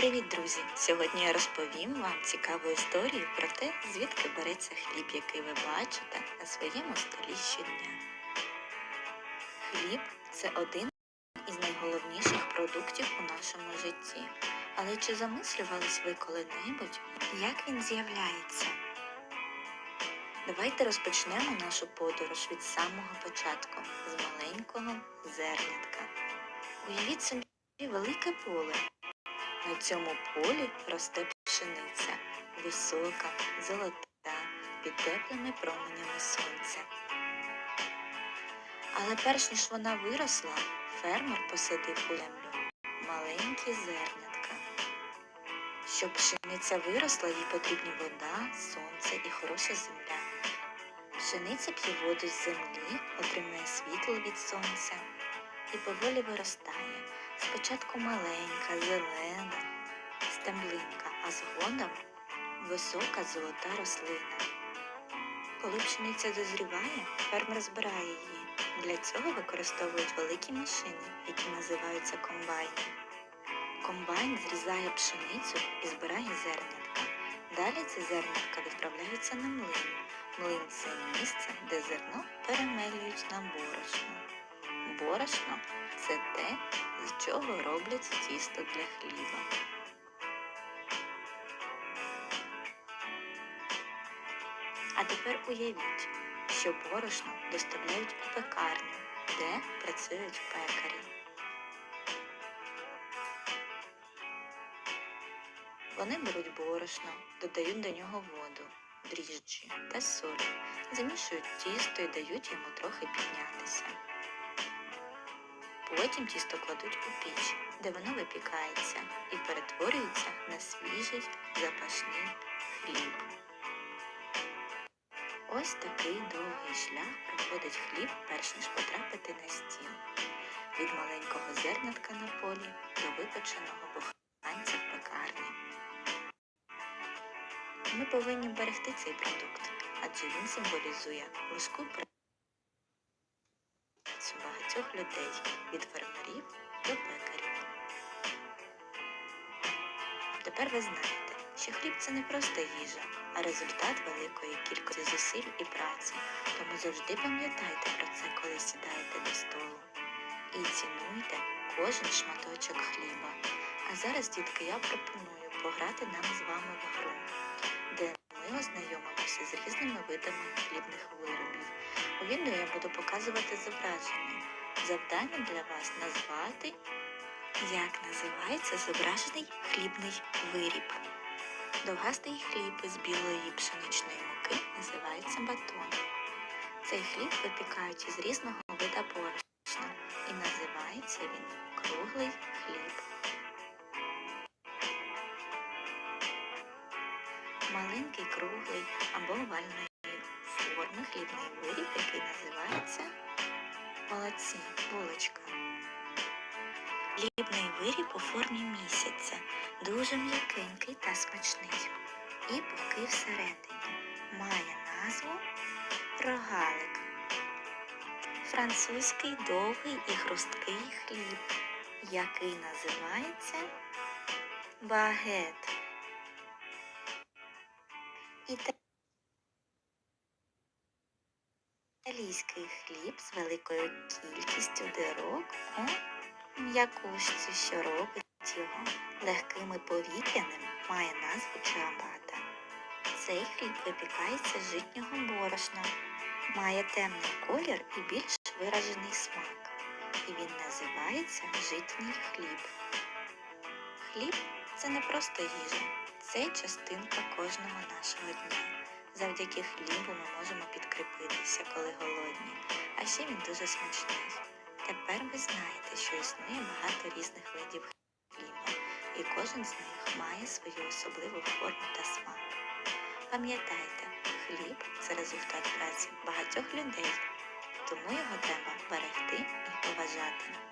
Привіт, друзі! Сьогодні я розповім вам цікаву історію про те, звідки береться хліб, який ви бачите на своєму столі щодня. Хліб це один із найголовніших продуктів у нашому житті. Але чи замислювались ви коли-небудь, як він з'являється? Давайте розпочнемо нашу подорож від самого початку, з маленького зернятка. Уявіть собі велике поле. На цьому полі росте пшениця, висока, золота, під теплими променями сонця. Але перш ніж вона виросла, фермер посадив у землю маленькі зернятка. Щоб пшениця виросла, їй потрібні вода, сонце і хороша земля. Пшениця п'є воду з землі, отримує світло від сонця і поволі виростає. Спочатку маленька, зелена згодом висока золота рослина. Коли пшениця дозріває, фермер збирає її. Для цього використовують великі машини, які називаються комбайни. Комбайн зрізає пшеницю і збирає зернятка. Далі ці зернятка відправляються на млин. Млин це місце, де зерно перемелюють на борошно. Борошно це те, з чого роблять тісто для хліба. А тепер уявіть, що борошно доставляють у пекарню, де працюють пекарі. Вони беруть борошно, додають до нього воду, дріжджі та соль, замішують тісто і дають йому трохи піднятися. Потім тісто кладуть у піч, де воно випікається і перетворюється на свіжий запашний хліб. Ось такий довгий шлях проходить хліб, перш ніж потрапити на стіл. Від маленького зернятка на полі до випеченого буханця в пекарні. Ми повинні берегти цей продукт, адже він символізує важку працю багатьох людей від фермерів до пекарів. Тепер ви знаєте, що хліб це не просто їжа, а результат великої кількості зусиль і праці. Тому завжди пам'ятайте про це, коли сідаєте до столу. І цінуйте кожен шматочок хліба. А зараз, дітки, я пропоную пограти нам з вами в гру, де ми ознайомимося з різними видами хлібних виробів. У відео я буду показувати зображення. Завдання для вас назвати, як називається зображений хлібний виріб. Довгастий хліб із білої пшеничної муки називається батон. Цей хліб випікають із різного вида борошна і називається він круглий хліб. Маленький круглий або овальної форми хлібний виріб, який називається молодці, булочка. Хлібний виріб у формі місяця, дуже м'якенький та смачний. І пухкий всередині. Має назву рогалик. Французький довгий і хрусткий хліб, який називається багет. Італійський хліб з великою кількістю дирок у м'якушці, що робить його легким і повітряним, має назву чиабата. Цей хліб випікається з житнього борошна, має темний колір і більш виражений смак. І він називається житній хліб. Хліб це не просто їжа, це частинка кожного нашого дня. Завдяки хлібу ми можемо підкріпитися, коли голодні, а ще він дуже смачний. Тепер ви знаєте, що існує багато різних видів хліба, і кожен з них має свою особливу форму та смак. Пам'ятайте, хліб це результат праці багатьох людей, тому його треба берегти і поважати.